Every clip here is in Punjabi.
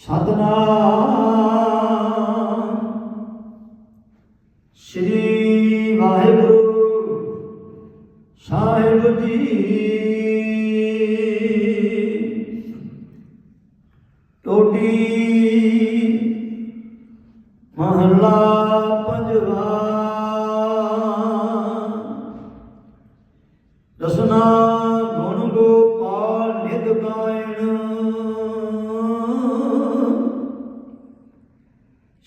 ਸਤਨਾਮ। ਸ੍ਰੀ ਵਾਹਿਗੁਰੂ ਸਾਹਿਬ ਜੀ। ਟੋਟੀ ਮਹੱਲਾ ਪੰਜਵਾ।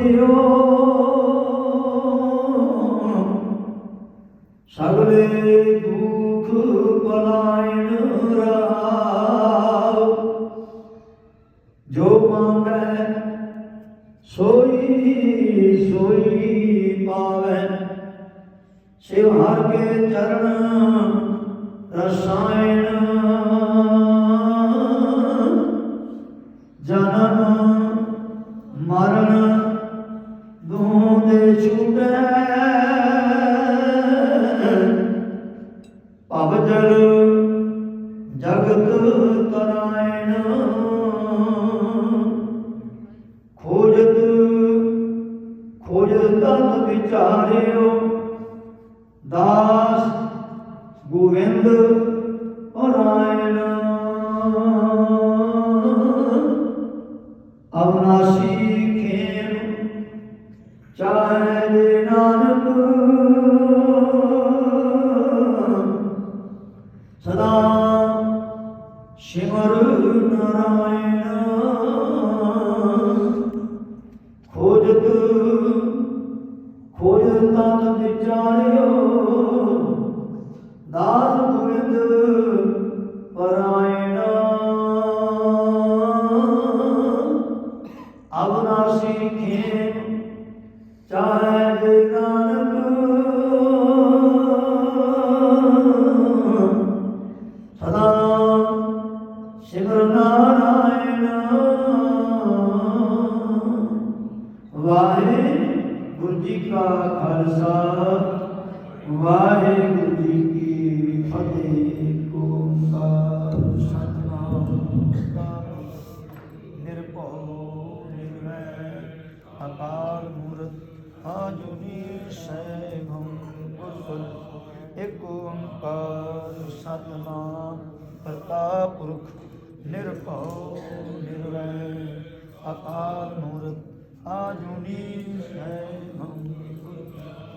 ਮਨ ਸਗਲੇ ਦੁੱਖ ਪਲਾਇਣ ਰਾਵ ਜੋ ਮੰਗੈ ਸੋਈ ਸੋਈ ਪਾਵੈ। ਸਿਵ ਹਰ ਕੇ ਚਰਨ ਰਸਾਇਣ ਭਵ ਜਲ, ਜਗਤ ਤਰਾਇਣ। ਖੋਜਤ ਖੋਜਤ ਤਨ ਵਿਚਾਰਿਓ। ਦਾਸ ਗੋਵਿੰਦ ਪਰਾਇਣ। ਅਵਨਾਸੀ ਖੇਮ ਚਾਹੇ ਦੇ ਨਾਨਕ। ਸਿਮਰ ਨਾਰਾਇਣ। ਖੋਜਤ ਖੋਜਤ ਤਨ ਵਿਚਾਰਿਓ। ਦਾਸ ਗੋਬਿੰਦ ਪਰਾਇਣ। ਅਵਨਾਸੀ ਖੇਮ ਚਾਹੇ ਦੇ ਨਾਰਾਇਣ। ਵਾਹਿਗੁਰੂ ਜੀ ਕਾ ਖਾਲਸਾ, ਵਾਹਿਗੁਰੂ ਜੀ ਕੀ ਫਤਿਹ। ਓੰਕਾਰ ਸਤਨਾਮ। ਨਿਰਭਉ, ਨਿਰਵੈਰ, ਅਕਾਲ ਮੂਰਤ ਆਜੁਨੀ ਸੈਭੰ ਗੁਰ ਇਕ ਓੰਕਾਰ ਸਤਨਾਮ ਕਰਤਾ ਪੁਰਖ। ਨਿਰਭਉ ਨਿਰਵੈਰ ਅਕਾਲ ਮੂਰਤ ਆਜੁਨੀ ਸੈਭੰ